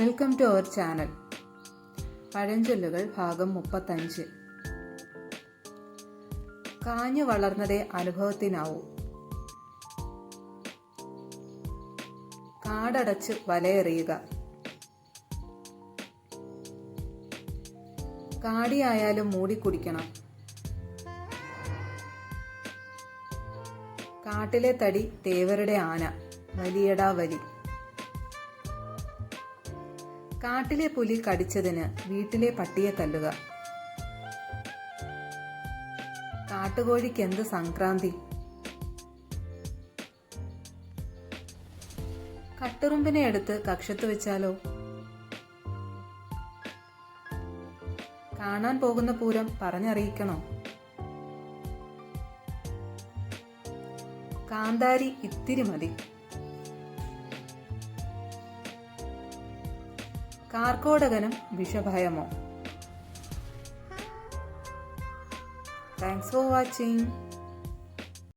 Welcome to our channel പഴഞ്ചൊല്ലുകൾ ഭാഗം മുപ്പത്തഞ്ച്. കാഞ്ഞു വളർന്നതേ അനുഭവത്തിനാവൂ. കാടടച്ച് വലയെറിയുക. കാടിയായാലും മൂടിക്കുടിക്കണം. കാട്ടിലെ തടി തേവരുടെ ആന വലിയടാ വലി. കാട്ടിലെ പുലി കടിച്ചതിന് വീട്ടിലെ പട്ടിയെ തല്ലുക. കാട്ടുകോഴിക്ക് എന്ത് സംക്രാന്തി? കട്ടുറുമ്പിനെ എടുത്ത് കക്ഷത്ത് വെച്ചാലോ? കാണാൻ പോകുന്ന പൂരം പറഞ്ഞറിയിക്കണോ? കാന്താരി ഇത്തിരി മതി. കാർക്കോടകനും വിഷഭയമോ. Thanks for watching